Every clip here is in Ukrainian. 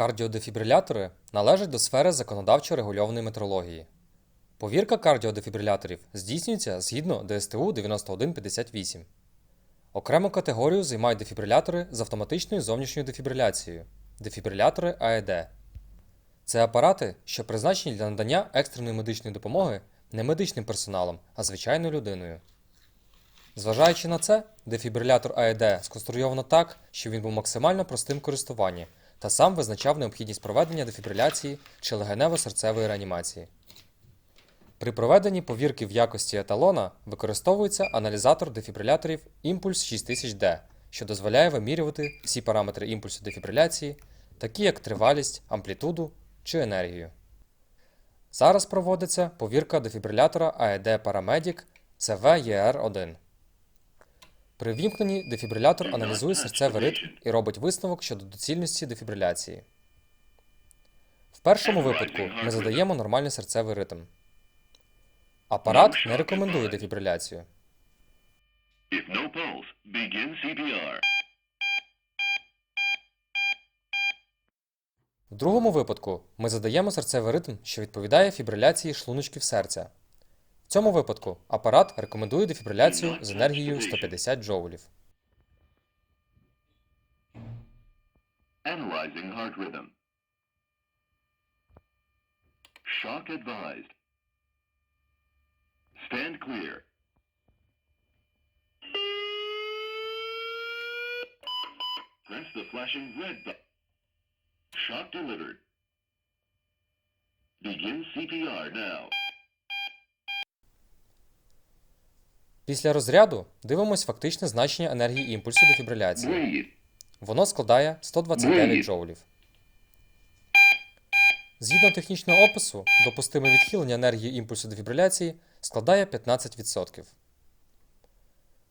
Кардіодефібрилятори належать до сфери законодавчо регульованої метрології. Повірка кардіодефібриляторів здійснюється згідно ДСТУ 9158. Окрему категорію займають дефібрилятори з автоматичною зовнішньою дефібриляцією дефібрилятори АЕД. Це апарати, що призначені для надання екстреної медичної допомоги не медичним персоналом, а звичайною людиною. Зважаючи на це, дефібрилятор АЕД сконструйовано так, щоб він був максимально простим в користуванні та сам визначав необхідність проведення дефібриляції чи легенево-серцевої реанімації. При проведенні повірки в якості еталона використовується аналізатор дефібриляторів Impulse 6000D, що дозволяє вимірювати всі параметри імпульсу дефібриляції, такі як тривалість, амплітуду чи енергію. Зараз проводиться повірка дефібрилятора AED Paramedic CV-ER1. При вімкненні дефібрилятор аналізує серцевий ритм і робить висновок щодо доцільності дефібриляції. В першому випадку ми задаємо нормальний серцевий ритм. Апарат не рекомендує дефібриляцію. В другому випадку ми задаємо серцевий ритм, що відповідає фібриляції шлуночків серця. В цьому випадку апарат рекомендує дефібриляцію з енергією 150 джоулів. Analyzing heart rhythm. Shock advised. Stand clear. Press the flashing red button. Shock delivered. Begin CPR now. Після розряду дивимось фактичне значення енергії імпульсу дефібриляції. Воно складає 129 джоулів. Згідно технічного опису, допустиме відхилення енергії імпульсу дефібриляції складає 15%.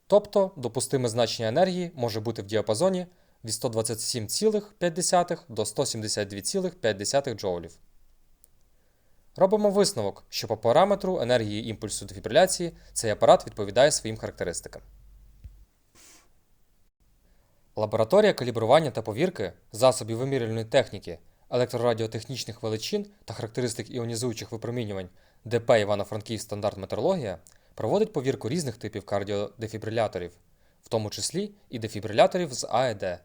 Тобто допустиме значення енергії може бути в діапазоні від 127,5 до 172,5 джоулів. Робимо висновок, що по параметру енергії імпульсу дефібриляції цей апарат відповідає своїм характеристикам. Лабораторія калібрування та повірки засобів вимірювальної техніки, електрорадіотехнічних величин та характеристик іонізуючих випромінювань ДП Івано-Франківськ стандарт метрологія проводить повірку різних типів кардіодефібриляторів, в тому числі і дефібриляторів з АЕД.